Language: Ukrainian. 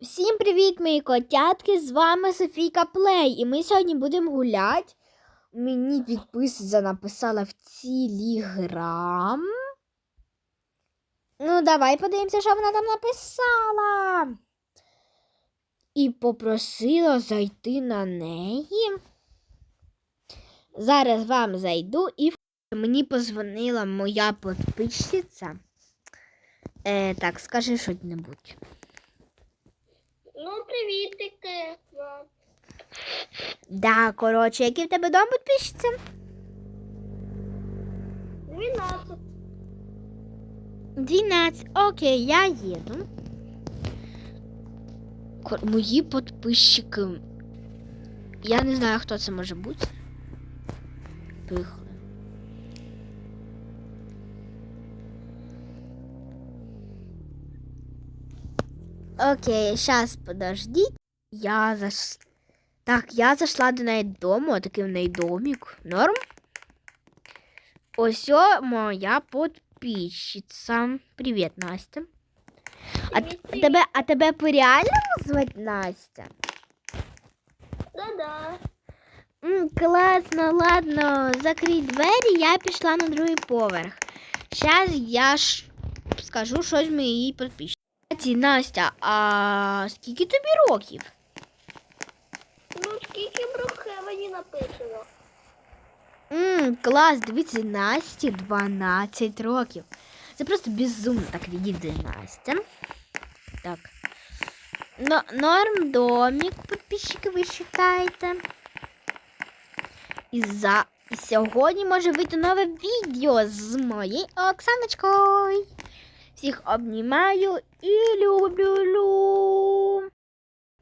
Всім привіт, мої котятки! З вами Софійка Плей. І ми сьогодні будемо гуляти. Мені підписниця написала в телеграм. Ну, давай подивимося, що вона там написала. І попросила зайти на неї. Зараз вам зайду і мені позвонила моя підписчиця. Е, так, скажи щось-небудь. Ну, привітики. вам. Да, коротше, який в тебе дом підпишеться? 12. 12. Окей, я їду. Ко- Мої підписчики. Я не знаю, хто це може бути. Поїхали. Окей, сейчас подождіть. Я заш... Так, я зайшла до неї дому, такий в неї домик. Норм? Ось моя підписчиця. Привіт, Настя. А, т- Привіт, тебе, а тебе по-реальному звати Настя? Да-да. М, класно, ладно, закрий двері, я пішла на другий поверх. Зараз я ж скажу щось моїй підписчиці. Кстати, Настя, а скільки тобі років? Ну, скільки брухевані написано. М, клас, дивіться, Насті 12 років. Це просто безумно так відійде Настя. Так. Но, норм домик, підписчики, ви вважаєте. І, за... і сьогодні може вийти нове відео з моєю Оксаночкою. Всіх обнімаю і люблю.